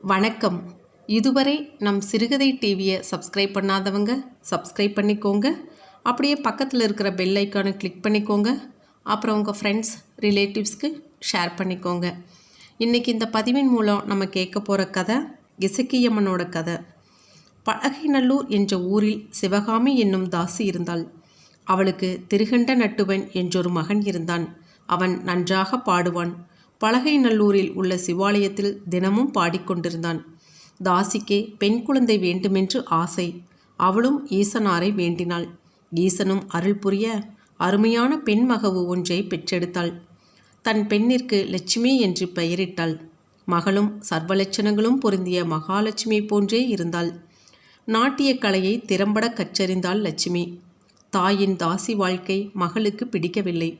வணக்கம். இதுவரை நம் சிறுகதை டிவியை சப்ஸ்கிரைப் பண்ணாதவங்க சப்ஸ்கிரைப் பண்ணிக்கோங்க. அப்படியே பக்கத்தில் இருக்கிற பெல் ஐக்கானை கிளிக் பண்ணிக்கோங்க. அப்புறம் உங்கள் ஃப்ரெண்ட்ஸ் ரிலேட்டிவ்ஸ்க்கு ஷேர் பண்ணிக்கோங்க. இன்றைக்கி இந்த பதிவின் மூலம் நம்ம கேட்க போகிற கதை இசக்கியம்மனோட கதை. பழகைநல்லூர் என்ற ஊரில் சிவகாமி என்னும் தாசி இருந்தாள். அவளுக்கு திருகண்ட நட்டுவன் என்றொரு மகன் இருந்தான். அவன் நன்றாக பாடுவான். பலகைநல்லூரில் உள்ள சிவாலயத்தில் தினமும் பாடிக்கொண்டிருந்தான். தாசிக்கே பெண் குழந்தை வேண்டுமென்று ஆசை. அவளும் ஈசனாரை வேண்டினாள். ஈசனும் அருள் புரிய அருமையான பெண் மகவு ஒன்றை பெற்றெடுத்தாள். தன் பெண்ணிற்கு லட்சுமி என்று பெயரிட்டாள். மகளும் சர்வலட்சணங்களும் பொருந்திய மகாலட்சுமி போன்றே இருந்தாள். நாட்டியக் கலையை திறம்பட கற்றறிந்தாள் லட்சுமி. தாயின் தாசி வாழ்க்கை மகளுக்கு பிடிக்கவில்லை.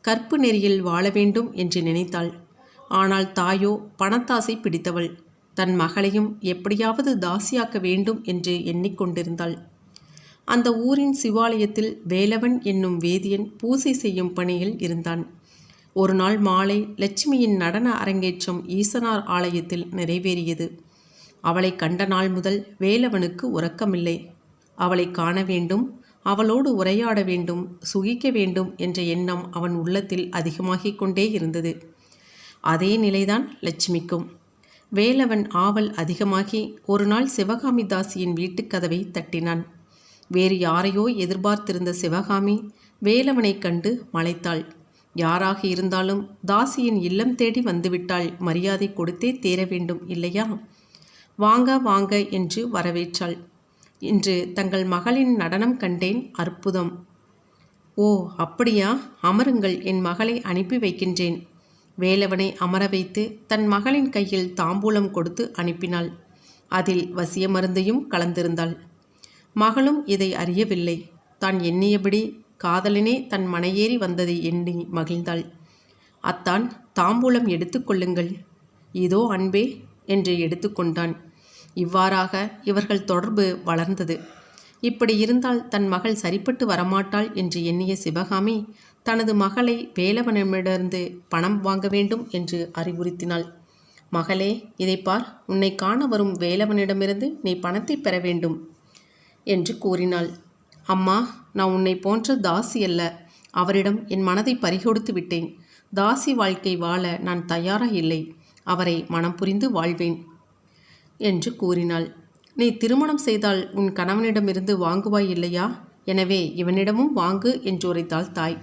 கற்பு நெறியில் வாழ வேண்டும் என்று நினைத்தாள். ஆனால் தாயோ பணத்தாசை பிடித்தவள். தன் மகளையும் எப்படியாவது தாசியாக்க வேண்டும் என்று எண்ணிக்கொண்டிருந்தாள் அந்த ஊரின் சிவாலயத்தில் வேலவன் என்னும் வேதியன் பூசை செய்யும் பணியில் இருந்தான். ஒரு நாள் மாலை லட்சுமியின் நடன அரங்கேற்றம் ஈசனார் ஆலயத்தில் நிறைவேறியது. அவளை கண்ட நாள் முதல் வேலவனுக்கு உறக்கமில்லை. அவளை காண வேண்டும் அவளோடு உரையாட வேண்டும் சுகிக்க வேண்டும் என்ற எண்ணம் அவன் உள்ளத்தில் அதிகமாகிக் கொண்டே இருந்தது. அதே நிலைதான் லட்சுமிக்கும். வேலவன் ஆவல் அதிகமாகி ஒரு நாள் சிவகாமி தாசியின் வீட்டுக் கதவை தட்டினான். வேறு யாரையோ எதிர்பார்த்திருந்த சிவகாமி வேலவனைக் கண்டு மலைத்தாள். யாராக இருந்தாலும் தாசியின் இல்லம் தேடி வந்துவிட்டால் மரியாதை கொடுத்தே தேர வேண்டும் இல்லையா? வாங்க வாங்க என்று வரவேற்றாள். இன்று தங்கள் மகளின் நடனம் கண்டேன் அற்புதம். ஓ அப்படியா? அமருங்கள் என் மகளை அனுப்பி வைக்கின்றேன். வேலவனை அமர வைத்து தன் மகளின் கையில் தாம்பூலம் கொடுத்து அனுப்பினாள். அதில் வசிய மருந்தையும் கலந்திருந்தாள். மகளும் இதை அறியவில்லை. தான் எண்ணியபடி காதலனே தன் மனையேறி வந்ததை எண்ணி மகிழ்ந்தாள். அத்தான் தாம்பூலம் எடுத்துக்கொள்ளுங்கள் இதோ அன்பே என்று எடுத்துக்கொண்டான் இவ்வாறாக இவர்கள் தொடர்பு வளர்ந்தது. இப்படி இருந்தால் தன் மகள் சரிப்பட்டு வரமாட்டாள் என்று எண்ணிய சிவகாமி தனது மகளை வேலவனிடமிருந்து பணம் வாங்க வேண்டும் என்று அறிவுறுத்தினாள். மகளே இதை பார் உன்னை காண வரும் வேலவனிடமிருந்து நீ பணத்தை பெற வேண்டும் என்று கூறினாள். அம்மா நான் உன்னை போன்ற தாசி அல்ல. அவரிடம் என் மனதை பறிகொடுத்து விட்டேன். தாசி வாழ்க்கை வாழ நான் தயாராக இல்லை. அவரை மனம் புரிந்து வாழ்வேன் என்று கூறினாள். நீ திருமணம் செய்தால் உன் கணவனிடமிருந்து வாங்குவாய் இல்லையா? எனவே இவனிடமும் வாங்கு என்று உரைத்தாள் தாய்.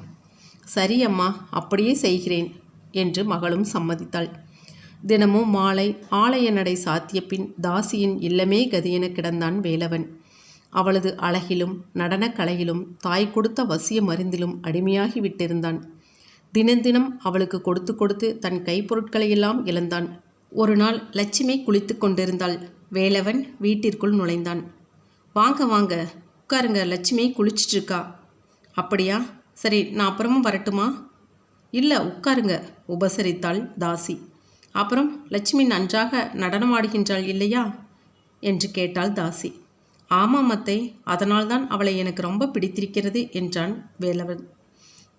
சரி அம்மா அப்படியே செய்கிறேன் என்று மகளும் சம்மதித்தாள். தினமும் மாலை ஆலய நடை சாத்திய பின் தாசியின் இல்லமே கதியென கிடந்தான் வேலவன். அவளது அழகிலும் நடனக் கலையிலும் தாய் கொடுத்த வசிய மருந்திலும் அடிமையாகி விட்டிருந்தான். தினந்தினம் அவளுக்கு கொடுத்து கொடுத்து தன் கைப்பொருட்களையெல்லாம் இழந்தான். ஒரு நாள் லட்சுமி குளித்து கொண்டிருந்தாள். வேலவன் வீட்டிற்குள் நுழைந்தான். வாங்க வாங்க. உட்காருங்க லட்சுமி குளிச்சிட்டு இருக்கா அப்படியா? சரி நான் அப்புறமும் வரட்டுமா? இல்லை உட்காருங்க உபசரித்தாள் தாசி. அப்புறம் லட்சுமி நன்றாக நடனமாடுகின்றாள் இல்லையா? என்று கேட்டாள் தாசி. ஆமாம் அத்தை அதனால்தான் அவளை எனக்கு ரொம்ப பிடித்திருக்கிறது என்றான் வேலவன்.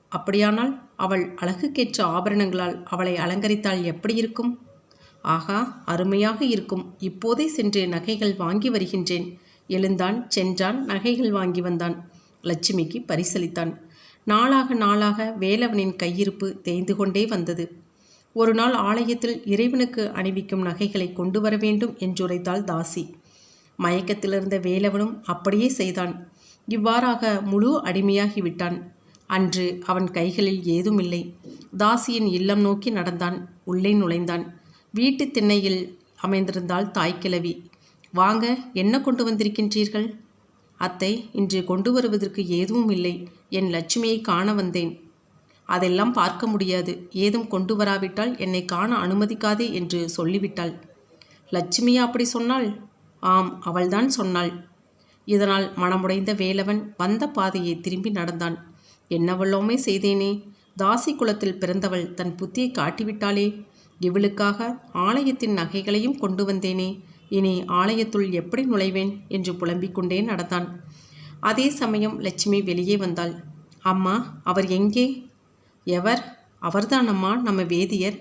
அப்படியானால் அவள் அழகுக்கேற்ற ஆபரணங்களால் அவளை அலங்கரித்தால் எப்படி இருக்கும்? ஆகா அருமையாக இருக்கும். இப்போதே சென்று நகைகள் வாங்கி வருகின்றேன். எழுந்தான் சென்றான் நகைகள் வாங்கி வந்தான். லட்சுமிக்கு பரிசளித்தான். நாளாக நாளாக வேலவனின் கையிருப்பு தேய்ந்து கொண்டே வந்தது. ஒரு நாள் ஆலயத்தில் இறைவனுக்கு அணிவிக்கும் நகைகளை கொண்டு வர வேண்டும் என்றுரைத்தாள் தாசி. மயக்கத்திலிருந்த வேலவனும் அப்படியே செய்தான். இவ்வாறாக முழு அடிமையாகிவிட்டான் அன்று அவன் கைகளில் ஏதும் இல்லை தாசியின் இல்லம் நோக்கி நடந்தான். உள்ளே நுழைந்தான். வீட்டு திண்ணையில் அமைந்திருந்தாள் தாய்க்கிழவி வாங்க என்ன கொண்டு வந்திருக்கின்றீர்கள்? அத்தை இன்று கொண்டு வருவதற்கு எதுவும் இல்லை. என் லட்சுமியை காண வந்தேன். அதெல்லாம் பார்க்க முடியாது. ஏதும் கொண்டு வராவிட்டால் என்னை காண அனுமதிக்காதே என்று சொல்லிவிட்டாள். லட்சுமியா அப்படி சொன்னாள் ஆம் அவள்தான் சொன்னாள். இதனால் மனமுடைந்த வேலவன் வந்த பாதையை திரும்பி நடந்தான். என்னவல்லோமே செய்தேனே. தாசி குலத்தில் பிறந்தவள் தன் புத்தியை காட்டிவிட்டாளே. இவளுக்காக ஆலயத்தின் நகைகளையும் கொண்டு வந்தேனே. இனி ஆலயத்துள் எப்படி நுழைவேன்? என்று புலம்பிக் கொண்டே நடந்தான். அதே சமயம் லட்சுமி வெளியே வந்தாள். அம்மா அவர் எங்கே? எவர்? அவர்தான் அம்மா நம்ம வேதியர்.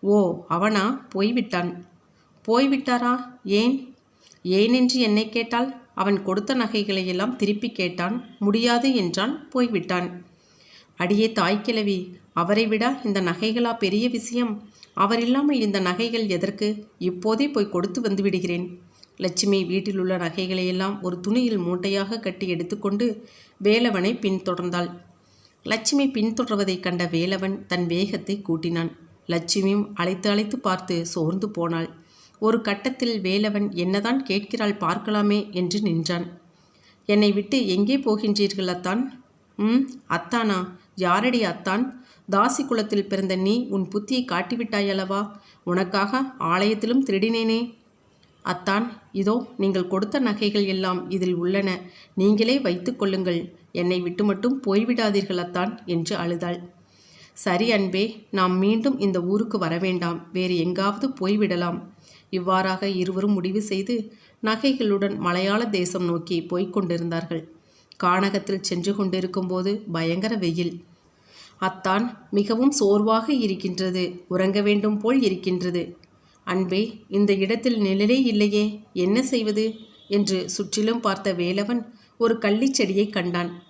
ஓ அவனா? போய்விட்டான். போய்விட்டாரா? ஏன்? ஏனென்று என்னை கேட்டால் அவன் கொடுத்த நகைகளையெல்லாம் திருப்பி கேட்டான். முடியாது என்றான். போய்விட்டான். அடியே தாய்க்கிழவி அவரை விட இந்த நகைகளா பெரிய விஷயம்? அவர் இல்லாமல் இந்த நகைகள் எதற்கு? இப்போதே போய் கொடுத்து வந்து விடுகிறேன். லட்சுமி வீட்டில் உள்ள நகைகளையெல்லாம் ஒரு துணியில் மூட்டையாக கட்டி எடுத்துக்கொண்டு வேலவனை பின்தொடர்ந்தாள். லட்சுமி பின்தொடர்வதைக் கண்ட வேலவன் தன் வேகத்தை கூட்டினான். லட்சுமியும் அழைத்து அழைத்து பார்த்து சோர்ந்து போனாள். ஒரு கட்டத்தில் வேலவன் என்னதான் கேட்கிறாள் பார்க்கலாமே என்று நின்றான். என்னை விட்டு எங்கே போகின்றீர்கள் அத்தான்? ம் அத்தானா? யாரடி அத்தான்? தாசி குலத்தில் பிறந்த நீ உன் புத்தியை காட்டிவிட்டாயல்லவா? உனக்காக ஆலயத்திலும் திருடினேனே. அத்தான் இதோ நீங்கள் கொடுத்த நகைகள் எல்லாம் இதில் உள்ளன. நீங்களே வைத்து கொள்ளுங்கள். என்னை விட்டு மட்டும் போய்விடாதீர்கள் அத்தான் என்று அழுதாள். சரி அன்பே நாம் மீண்டும் இந்த ஊருக்கு வரவேண்டாம். வேறு எங்காவது போய்விடலாம். இவ்வாறாக இருவரும் முடிவு செய்து நகைகளுடன் மலையாள தேசம் நோக்கி போய்க் கொண்டிருந்தார்கள். கானகத்தில் சென்று கொண்டிருக்கும்போது பயங்கர வெயில். அத்தான் மிகவும் சோர்வாக இருக்கின்றது உறங்க வேண்டும் போல் இருக்கின்றது. அன்பே இந்த இடத்தில் நிழலே இல்லையே என்ன செய்வது? என்று சுற்றிலும் பார்த்த வேலவன் ஒரு கள்ளிச்செடியை கண்டான்.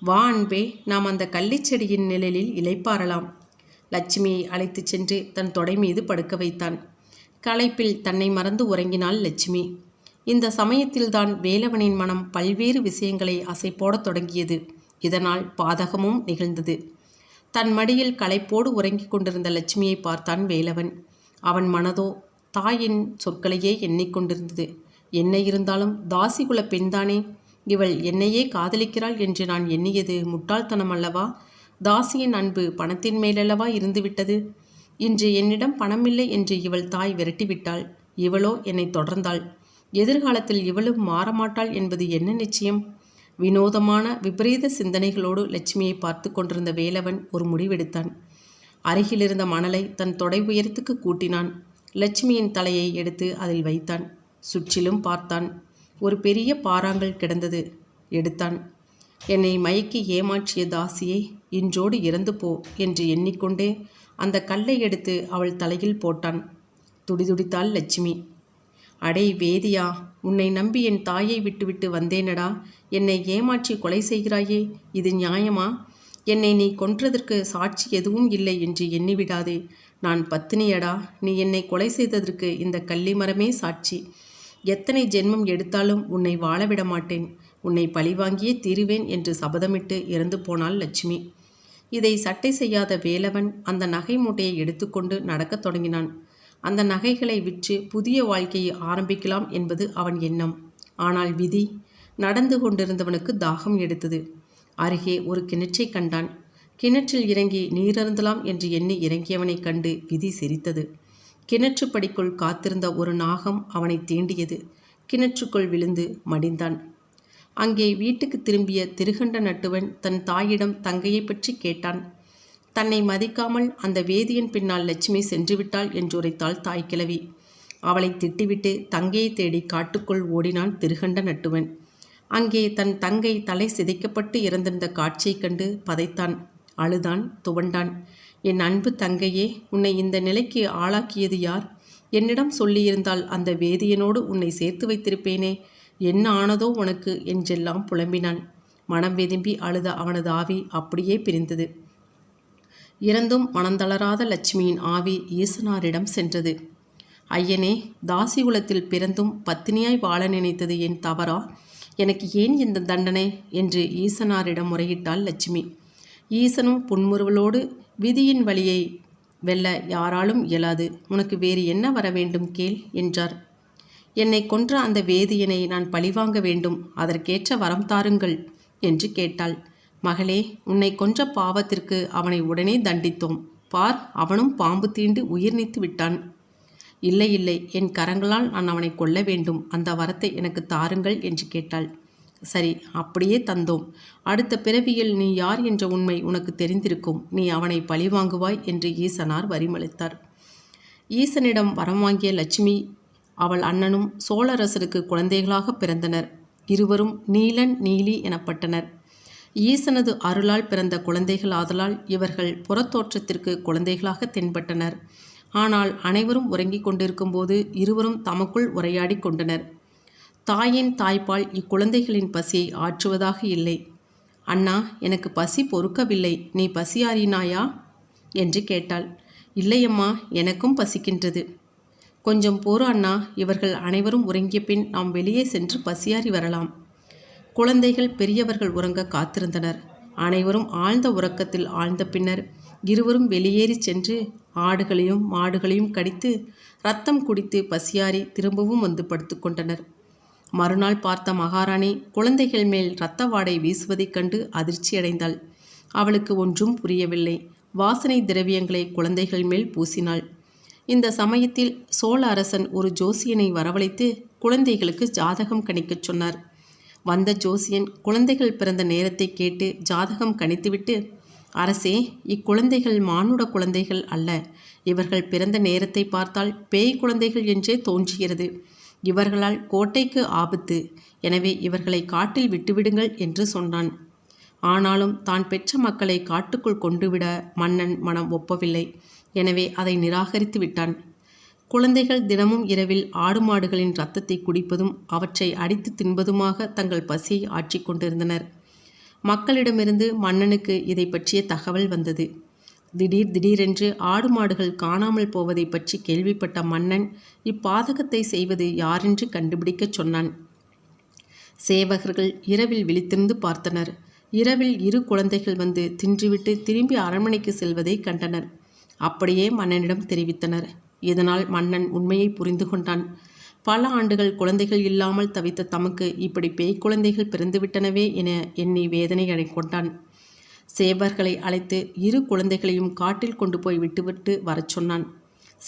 வா அன்பே நாம் அந்த கள்ளிச்செடியின் நிழலில் இளைப்பாறலாம். லட்சுமியை அழைத்துச் சென்று தன் தொடை மீது படுக்க வைத்தான். களைப்பில் தன்னை மறந்து உறங்கினாள் லட்சுமி. இந்த சமயத்தில்தான் வேலவனின் மனம் பல்வேறு விஷயங்களை அசை போடத் தொடங்கியது. இதனால் பாதகமும் நிகழ்ந்தது. தன் மடியில் களைப்போடு உறங்கிக் கொண்டிருந்த லட்சுமியை பார்த்தான் வேலவன். அவன் மனதோ தாயின் சொற்களையே எண்ணிக்கொண்டிருந்தது என்ன இருந்தாலும் தாசிகுல பெண்தானே? இவள் என்னையே காதலிக்கிறாள் என்று நான் எண்ணியது முட்டாள்தனம் அல்லவா? தாசியின் அன்பு பணத்தின் மேலல்லவா இருந்துவிட்டது? இன்று என்னிடம் பணமில்லை என்று இவள் தாய் விரட்டிவிட்டாள். இவளோ என்னை தொடர்ந்தாள். எதிர்காலத்தில் இவளும் மாறமாட்டாள் என்பது என்ன நிச்சயம்? வினோதமான விபரீத சிந்தனைகளோடு லட்சுமியை பார்த்து கொண்டிருந்த வேலவன் ஒரு முடிவெடுத்தான். அருகிலிருந்த மணலை தன் தொடை உயரத்துக்கு கூட்டினான். லட்சுமியின் தலையை எடுத்து அதில் வைத்தான். சுற்றிலும் பார்த்தான். ஒரு பெரிய பாறாங்கல் கிடந்தது. எடுத்தான். என்னை மயக்கி ஏமாற்றிய தாசியை இன்றோடு இறந்து போ என்று எண்ணிக்கொண்டே அந்த கல்லை எடுத்து அவள் தலையில் போட்டான். துடிதுடித்தாள் லட்சுமி. அடே வேதியா உன்னை நம்பி என் தாயை விட்டுவிட்டு வந்தேனடா. என்னை ஏமாற்றி கொலை செய்கிறாயே இது நியாயமா? என்னை நீ கொன்றதற்கு சாட்சி எதுவும் இல்லை என்று எண்ணிவிடாதே. நான் பத்தினியடா நீ என்னை கொலை செய்ததற்கு இந்த கள்ளிமரமே சாட்சி. எத்தனை ஜென்மம் எடுத்தாலும் உன்னை வாழவிட மாட்டேன். உன்னை பழிவாங்கியே தீருவேன் என்று சபதமிட்டு இறந்து போனாள் லட்சுமி. இதை சட்டை செய்யாத வேலவன் அந்த நகை மூட்டையை எடுத்துக்கொண்டு நடக்கத் தொடங்கினான். அந்த நகைகளை விற்று புதிய வாழ்க்கையை ஆரம்பிக்கலாம் என்பது அவன் எண்ணம். ஆனால் விதி நடந்து கொண்டிருந்தவனுக்கு தாகம் எடுத்தது. அருகே ஒரு கிணற்றை கண்டான். கிணற்றில் இறங்கி நீரருந்தலாம் என்று எண்ணி இறங்கியவனைக் கண்டு விதி சிரித்தது. கிணற்று படிக்குள் காத்திருந்த ஒரு நாகம் அவனை தீண்டியது. கிணற்றுக்குள் விழுந்து மடிந்தான். அங்கே வீட்டுக்கு திரும்பிய திருகண்ட நட்டுவன் தன் தாயிடம் தங்கையை பற்றி கேட்டான். தன்னை மதிக்காமல் அந்த வேதியின் பின்னால் லட்சுமி சென்றுவிட்டாள் என்றுரைத்தாள் தாய்க்கிழவி. அவளை திட்டிவிட்டு தங்கையை தேடி காட்டுக்குள் ஓடினான் திருகண்ட நட்டுவன். அங்கே தன் தங்கை தலை சிதைக்கப்பட்டு இறந்திருந்த காட்சியைக் கண்டு பதைத்தான். அழுதான் துவண்டான். என் அன்பு தங்கையே உன்னை இந்த நிலைக்கு ஆளாக்கியது யார்? என்னிடம் சொல்லியிருந்தால் அந்த வேதியனோடு உன்னை சேர்த்து வைத்திருப்பேனே. என்ன ஆனதோ உனக்கு என்றெல்லாம் புலம்பினான். மனம் வெதும்பி அழுத அவனது ஆவி அப்படியே பிரிந்தது. இறந்தும் மனந்தளராத லட்சுமியின் ஆவி ஈசனாரிடம் சென்றது. ஐயனே தாசி குலத்தில் பிறந்தும் பத்தினியாய் வாழ நினைத்தது என் தவறா? எனக்கு ஏன் இந்த தண்டனை? என்று ஈசனாரிடம் முறையிட்டாள் லட்சுமி. ஈசனும் புன்முறுவலோடு விதியின் வழியை வெல்ல யாராலும் இயலாது. உனக்கு வேறு என்ன வர வேண்டும் கேள் என்றார். என்னை கொன்ற அந்த வேதியனை நான் பழிவாங்க வேண்டும். அதற்கேற்ற வரம் தாருங்கள் என்று கேட்டாள். மகளே உன்னை கொன்ற பாவத்திற்கு அவனை உடனே தண்டித்தோம். பார் அவனும் பாம்பு தீண்டு உயிர் நீத்து விட்டான். இல்லை இல்லை என் கரங்களால் நான் அவனை கொல்ல வேண்டும். அந்த வரத்தை எனக்கு தாருங்கள் என்று கேட்டாள். சரி அப்படியே தந்தோம். அடுத்த பிறவியில் நீ யார் என்ற உண்மை உனக்கு தெரிந்திருக்கும். நீ அவனை பழிவாங்குவாய் என்று ஈசனார் வரிமளித்தார். ஈசனிடம் வரம் வாங்கிய லட்சுமி அவள் அண்ணனும் சோழரசருக்கு குழந்தைகளாக பிறந்தனர். இருவரும் நீலன் நீலி எனப்பட்டனர். ஈசனது அருளால் பிறந்த குழந்தைகள் ஆதலால் இவர்கள் புறத்தோற்றத்திற்கு குழந்தைகளாக தென்பட்டனர். ஆனால் அனைவரும் உறங்கிக் கொண்டிருக்கும்போது இருவரும் தமக்குள் உரையாடி கொண்டனர். தாயின் தாய்ப்பால் இக்குழந்தைகளின் பசியை ஆற்றுவதாக இல்லை. அண்ணா எனக்கு பசி பொறுக்கவில்லை. நீ பசியாறினாயா என்று கேட்டாள். இல்லையம்மா எனக்கும் பசிக்கின்றது. கொஞ்சம் போறு அண்ணா. இவர்கள் அனைவரும் உறங்கிய பின் நாம் வெளியே சென்று பசியாறி வரலாம். குழந்தைகள் பெரியவர்கள் உறங்க காத்திருந்தனர். அனைவரும் ஆழ்ந்த உறக்கத்தில் ஆழ்ந்த பின்னர் இருவரும் வெளியேறி சென்று ஆடுகளையும் மாடுகளையும் கடித்து ரத்தம் குடித்து பசியாறி திரும்பவும் வந்து படுத்துக்கொண்டனர் மறுநாள் பார்த்த மகாராணி குழந்தைகள் மேல் இரத்த வாடை வீசுவதைக் கண்டு அதிர்ச்சியடைந்தாள் அவளுக்கு ஒன்றும் புரியவில்லை. வாசனை திரவியங்களை குழந்தைகள் மேல் பூசினாள். இந்த சமயத்தில் சோழ அரசன் ஒரு ஜோசியனை வரவழைத்து குழந்தைகளுக்கு ஜாதகம் கணிக்கச் சொன்னார். வந்த ஜோசியன் குழந்தைகள் பிறந்த நேரத்தை கேட்டு ஜாதகம் கணித்துவிட்டு அரசே இக்குழந்தைகள் மானுட குழந்தைகள் அல்ல. இவர்கள் பிறந்த நேரத்தை பார்த்தால் பேய் குழந்தைகள் என்றே தோன்றுகிறது. இவர்களால் கோட்டைக்கு ஆபத்து. எனவே இவர்களை காட்டில் விட்டுவிடுங்கள் என்று சொன்னான். ஆனாலும் தான் பெற்ற மக்களை காட்டுக்குள் கொண்டுவிட மன்னன் மனம் ஒப்பவில்லை. எனவே அதை நிராகரித்து விட்டான். குழந்தைகள் தினமும் இரவில் ஆடு மாடுகளின் இரத்தத்தை குடிப்பதும் அவற்றை அடித்து தின்பதுமாக தங்கள் பசியை ஆற்றிக் கொண்டிருந்தனர். மக்களிடமிருந்து மன்னனுக்கு இதை பற்றிய தகவல் வந்தது. திடீர் திடீரென்று ஆடு மாடுகள் காணாமல் போவதை பற்றி கேள்விப்பட்ட மன்னன் இப்பாதகத்தை செய்வது யாரென்று கண்டுபிடிக்கச் சொன்னான். சேவகர்கள் இரவில் விழித்திருந்து பார்த்தனர். இரவில் இரு குழந்தைகள் வந்து தின்றுவிட்டு திரும்பி அரண்மனைக்கு செல்வதை கண்டனர். அப்படியே மன்னனிடம் தெரிவித்தனர். இதனால் மன்னன் உண்மையை புரிந்து கொண்டான். பல ஆண்டுகள் குழந்தைகள் இல்லாமல் தவித்த தமக்கு இப்படி பேய் குழந்தைகள் பிறந்துவிட்டனவே என எண்ணி வேதனை கொண்டான். சேவர்களை அழைத்து இரு குழந்தைகளையும் காட்டில் கொண்டு போய் விட்டுவிட்டு வரச் சொன்னான்.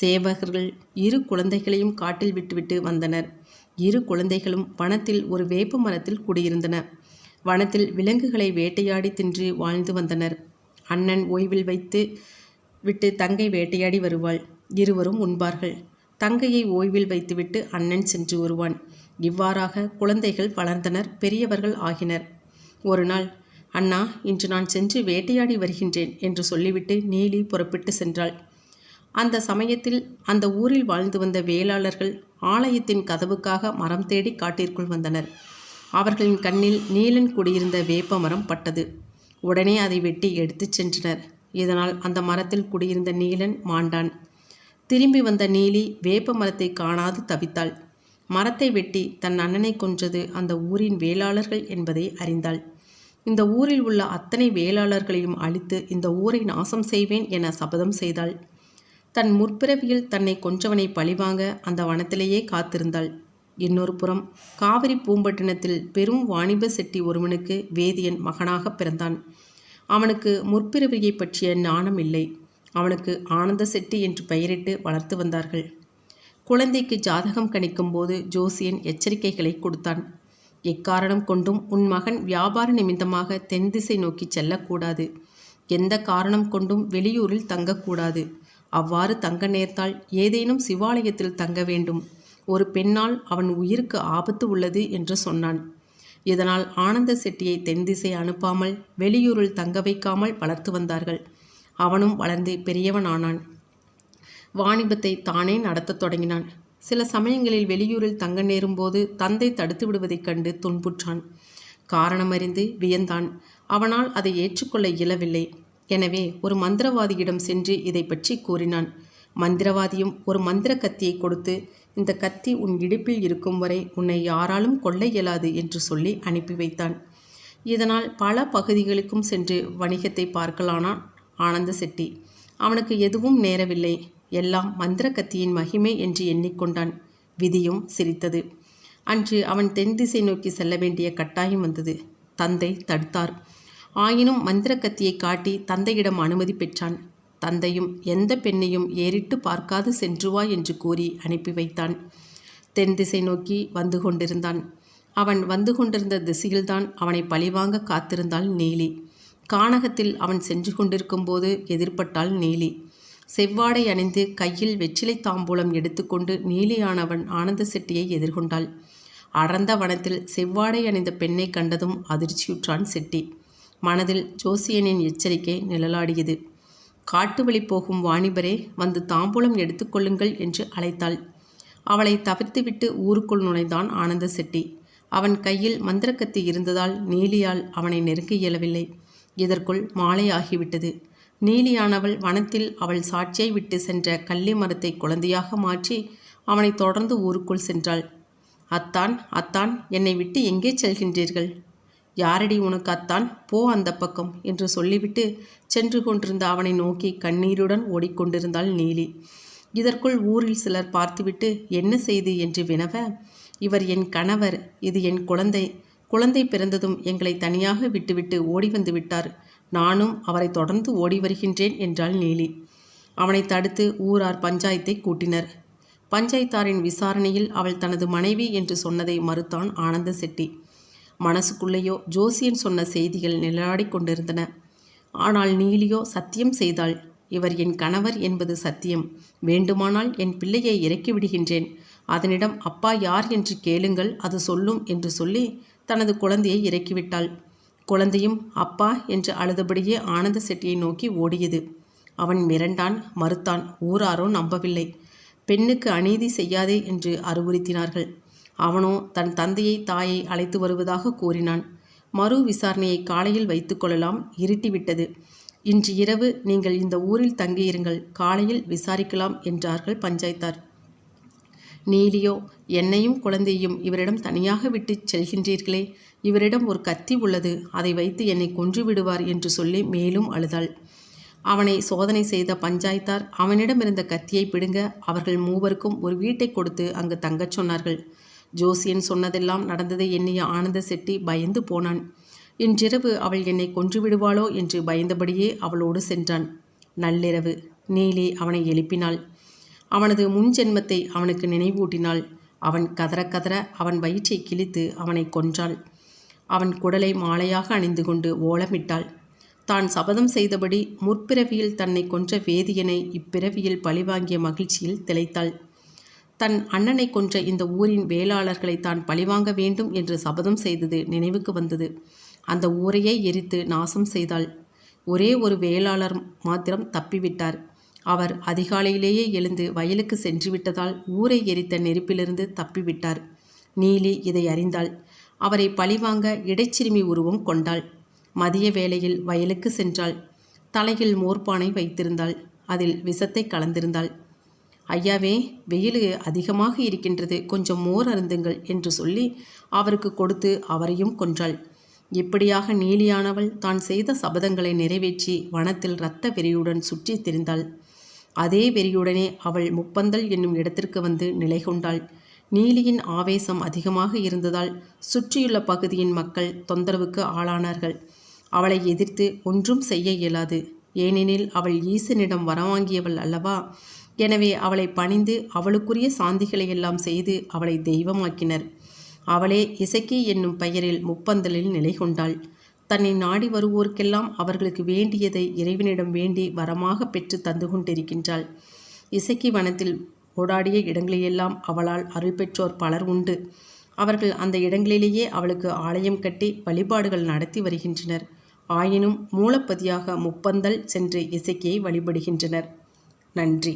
சேவகர்கள் இரு குழந்தைகளையும் காட்டில் விட்டுவிட்டு வந்தனர். இரு குழந்தைகளும் வனத்தில் ஒரு வேப்ப மரத்தில் குடியிருந்தன. வனத்தில் விலங்குகளை வேட்டையாடி தின்று வாழ்ந்து வந்தனர். அண்ணன் ஓய்வில் வைத்து விட்டு தங்கை வேட்டையாடி வருவாள். இருவரும் உண்பார்கள். தங்கையை ஓய்வில் வைத்துவிட்டு அண்ணன் சென்று வருவான். இவ்வாறாக குழந்தைகள் வளர்ந்தனர் பெரியவர்கள் ஆகினர். ஒரு நாள் அண்ணா இன்று நான் சென்று வேட்டையாடி வருகின்றேன் என்று சொல்லிவிட்டு நீலி புறப்பட்டு சென்றாள். அந்த சமயத்தில் அந்த ஊரில் வாழ்ந்து வந்த வேளாளர்கள் ஆலயத்தின் கதவுக்காக மரம் தேடி காட்டிற்குள் வந்தனர். அவர்களின் கண்ணில் நீலன் குடியிருந்த வேப்ப மரம் பட்டது. உடனே அதை வெட்டி எடுத்துச் சென்றனர். இதனால் அந்த மரத்தில் குடியிருந்த நீலன் மாண்டான். திரும்பி வந்த நீலி வேப்ப மரத்தை காணாது தவித்தாள். மரத்தை வெட்டி தன் அண்ணனை கொன்றது அந்த ஊரின் வேளாளர்கள் என்பதை அறிந்தாள். இந்த ஊரில் உள்ள அத்தனை வேளாளர்களையும் அழித்து இந்த ஊரை நாசம் செய்வேன் என சபதம் செய்தாள். தன் முற்பிறவியில் தன்னை கொன்றவனை பழிவாங்க அந்த வனத்திலேயே காத்திருந்தாள். இன்னொரு புறம் காவிரி பூம்பட்டினத்தில் பெரும் வாணிப செட்டி ஒருவனுக்கு வேதியன் மகனாக பிறந்தான். அவனுக்கு முற்பிறவியை பற்றிய ஞானம் இல்லை. அவனுக்கு ஆனந்த செட்டி என்று பெயரிட்டு வளர்த்து வந்தார்கள். குழந்தைக்கு ஜாதகம் கணிக்கும் போது ஜோசியன் எச்சரிக்கைகளை கொடுத்தான். எக்காரணம் கொண்டும் உன் மகன் வியாபார நிமித்தமாக தென் திசை நோக்கி செல்லக்கூடாது. எந்த காரணம் கொண்டும் வெளியூரில் தங்கக்கூடாது. அவ்வாறு தங்க நேர்த்தால் ஏதேனும் சிவாலயத்தில் தங்க வேண்டும். ஒரு பெண்ணால் அவன் உயிருக்கு ஆபத்து உள்ளது என்று சொன்னான். இதனால் ஆனந்த செட்டியை தென் திசை அனுப்பாமல் வெளியூரில் தங்க வைக்காமல் வளர்த்து வந்தார்கள். அவனும் வளர்ந்து பெரியவன் ஆனான் வாணிபத்தை தானே நடத்தத் தொடங்கினான். சில சமயங்களில் வெளியூரில் தங்க நேரும்போது தந்தை தடுத்து விடுவதைக் கண்டு துன்புற்றான். காரணமறிந்து வியந்தான். அவனால் அதை ஏற்றுக்கொள்ள இயலவில்லை. எனவே ஒரு மந்திரவாதியிடம் சென்று இதை பற்றி கூறினான். மந்திரவாதியும் ஒரு மந்திர கத்தியை கொடுத்து இந்த கத்தி உன் இடுப்பில் இருக்கும் வரை உன்னை யாராலும் கொள்ள இயலாது என்று சொல்லி அனுப்பி வைத்தான். இதனால் பல பகுதிகளுக்கும் சென்று வணிகத்தை பார்க்கலானான் ஆனந்த செட்டி. அவனுக்கு எதுவும் நேரவில்லை. எல்லாம் மந்திர கத்தியின் மகிமை என்று எண்ணிக்கொண்டான். விதியும் சிரித்தது. அன்று அவன் தென் திசை நோக்கி செல்ல வேண்டிய கட்டாயம் வந்தது. தந்தை தடுத்தார். ஆயினும் மந்திர கத்தியை காட்டி தந்தையிடம் அனுமதி பெற்றான். தந்தையும் எந்த பெண்ணையும் ஏறிட்டு பார்க்காது சென்று வா என்று கூறி அனுப்பி வைத்தான். தென் திசை நோக்கி வந்து கொண்டிருந்தான். அவன் வந்து கொண்டிருந்த திசையில்தான் அவனை பழிவாங்க காத்திருந்தாள் நீலி. கானகத்தில் அவன் சென்று கொண்டிருக்கும்போது எதிர்பட்டாள் நீலி. செவ்வாடை அணிந்து கையில் வெற்றிலை தாம்பூலம் எடுத்துக்கொண்டு நீலியானவன் ஆனந்த செட்டியை எதிர்கொண்டாள். அடர்ந்த வனத்தில் செவ்வாடை அணிந்த பெண்ணை கண்டதும் அதிர்ச்சியுற்றான் செட்டி. மனதில் ஜோசியனின் எச்சரிக்கை நிழலாடியது. காட்டு வழி போகும் வாணிபரே வந்து தாம்பூலம் எடுத்துக்கொள்ளுங்கள் என்று அழைத்தாள். அவளை தவிர்த்துவிட்டு ஊருக்குள் நுழைந்தான் ஆனந்த செட்டி. அவன் கையில் மந்திரக்கத்தி இருந்ததால் நீலியால் அவனை நெருங்க இயலவில்லை. இதற்குள் மாலை ஆகிவிட்டது. நீலியானவள் வனத்தில் அவள் சாட்சியை விட்டு சென்ற கள்ளி மரத்தை குழந்தையாக மாற்றி அவனை தொடர்ந்து ஊருக்குள் சென்றாள். அத்தான் அத்தான் என்னை விட்டு எங்கே செல்கின்றீர்கள்? யாரடி உனக்கு அத்தான்? போ அந்த பக்கம் என்று சொல்லிவிட்டு சென்று கொண்டிருந்த அவனை நோக்கி கண்ணீருடன் ஓடிக்கொண்டிருந்தாள் நீலி. இதற்குள் ஊரில் சிலர் பார்த்துவிட்டு என்ன செய்து என்று வினவ? இவர் என் கணவர் இது என் குழந்தை. குழந்தை பிறந்ததும் எங்களை தனியாக விட்டுவிட்டு ஓடி வந்து விட்டார். நானும் அவரை தொடர்ந்து ஓடி வருகின்றேன் என்றாள் நீலி. அவனை தடுத்து ஊரார் பஞ்சாயத்தை கூட்டினர். பஞ்சாயத்தாரின் விசாரணையில் அவள் தனது மனைவி என்று சொன்னதை மறுத்தான் ஆனந்த செட்டி. மனசுக்குள்ளேயோ ஜோசியன் சொன்ன செய்திகள் நிழலாடி கொண்டிருந்தன. ஆனால் நீலியோ சத்தியம் செய்தாள் இவர் என் கணவர் என்பது சத்தியம். வேண்டுமானால் என் பிள்ளையை இறக்கி விடுகின்றேன். அதனிடம் அப்பா யார் என்று கேளுங்கள் அது சொல்லும் என்று சொல்லி தனது குழந்தையை இறக்கிவிட்டாள். குழந்தையும் அப்பா என்று அழுதபடியே ஆனந்த செட்டியை நோக்கி ஓடியது. அவன் மிரண்டான் மறுத்தான் ஊராரோ நம்பவில்லை. பெண்ணுக்கு அநீதி செய்யாதே என்று அறிவுறுத்தினார்கள். அவனோ தன் தந்தையை தாயை அழைத்து வருவதாக கூறினான். மறு விசாரணையை காலையில் வைத்துக்கொள்ளலாம் இருட்டிவிட்டது. இன்று இரவு நீங்கள் இந்த ஊரில் தங்கியிருங்கள் காலையில் விசாரிக்கலாம் என்றார்கள் பஞ்சாயத்தார். நீலியோ என்னையும் குழந்தையும் இவரிடம் தனியாக விட்டு செல்கின்றீர்களே. இவரிடம் ஒரு கத்தி உள்ளது. அதை வைத்து என்னை கொன்று விடுவார் என்று சொல்லி மேலும் அழுதாள். அவனை சோதனை செய்த பஞ்சாயத்தார் அவனிடமிருந்த கத்தியை பிடுங்க அவர்கள் மூவருக்கும் ஒரு வீட்டை கொடுத்து அங்கு தங்கச் சொன்னார்கள். ஜோசியன் சொன்னதெல்லாம் நடந்ததை எண்ணிய ஆனந்த செட்டி பயந்து போனான். இன்றிரவு அவள் என்னை கொன்று விடுவாளோ என்று பயந்தபடியே அவளோடு சென்றான். நள்ளிரவு நீலி அவனை எழுப்பினாள். அவனது முன்ஜென்மத்தை அவனுக்கு நினைவூட்டினாள். அவன் கதற கதற அவன் வயிற்றை கிழித்து அவனை கொன்றாள். அவன் குடலை மாலையாக அணிந்து கொண்டு ஓலமிட்டாள். தான் சபதம் செய்தபடி முற்பிறவியில் தன்னை கொன்ற வேதியனை இப்பிறவியில் பழிவாங்கிய மகிழ்ச்சியில் திளைத்தாள். தன் அண்ணனை கொன்ற இந்த ஊரின் வேளாளர்களை தான் பழிவாங்க வேண்டும் என்று சபதம் செய்தது நினைவுக்கு வந்தது. அந்த ஊரையே எரித்து நாசம் செய்தாள். ஒரே ஒரு வேளாளர் மாத்திரம் தப்பிவிட்டார். அவர் அதிகாலையிலேயே எழுந்து வயலுக்கு சென்று விட்டதால் ஊரை எரித்த நெருப்பிலிருந்து தப்பிவிட்டார். நீலி இதை அறிந்தாள். அவரை பழிவாங்க இடைச்சிறுமி உருவம் கொண்டாள். மதிய வேளையில் வயலுக்கு சென்றாள். தலையில் மோர்பானை வைத்திருந்தாள். அதில் விஷத்தை கலந்திருந்தாள். ஐயாவே வெயில் அதிகமாக இருக்கின்றது. கொஞ்சம் மோர் அருந்துங்கள் என்று சொல்லி அவருக்கு கொடுத்து அவரையும் கொன்றாள். இப்படியாக நீலியானவள் தான் செய்த சபதங்களை நிறைவேற்றி வனத்தில் இரத்த வெறியுடன் சுற்றி திரிந்தாள். அதே வெறியுடனே அவள் முப்பந்தல் என்னும் இடத்திற்கு வந்து நிலை கொண்டாள். நீலியின் ஆவேசம் அதிகமாக இருந்ததால் சுற்றியுள்ள பகுதியின் மக்கள் தொந்தரவுக்கு ஆளானார்கள். அவளை எதிர்த்து ஒன்றும் செய்ய இயலாது. ஏனெனில் அவள் ஈசனிடம் வரவாங்கியவள் அல்லவா? எனவே அவளை பணிந்து அவளுக்குரிய சாந்திகளை எல்லாம் செய்து அவளை தெய்வமாக்கினர். அவளே இசக்கி என்னும் பெயரில் முப்பந்தலில் நிலை கொண்டாள். தன்னை நாடி வருவோருக்கெல்லாம் அவர்களுக்கு வேண்டியதை இறைவனிடம் வேண்டி வரமாக பெற்று தந்து கொண்டிருக்கின்றாள். இசைக்கு வனத்தில் ஓடாடிய இடங்களிலெல்லாம் அவளால் அருள் பெற்றோர் பலர் உண்டு. அவர்கள் அந்த இடங்களிலேயே அவளுக்கு ஆலயம் கட்டி வழிபாடுகள் நடத்தி வருகின்றனர். ஆயினும் மூலப்பதியாக முப்பந்தல் சென்று இசைக்கியை வழிபடுகின்றனர். நன்றி.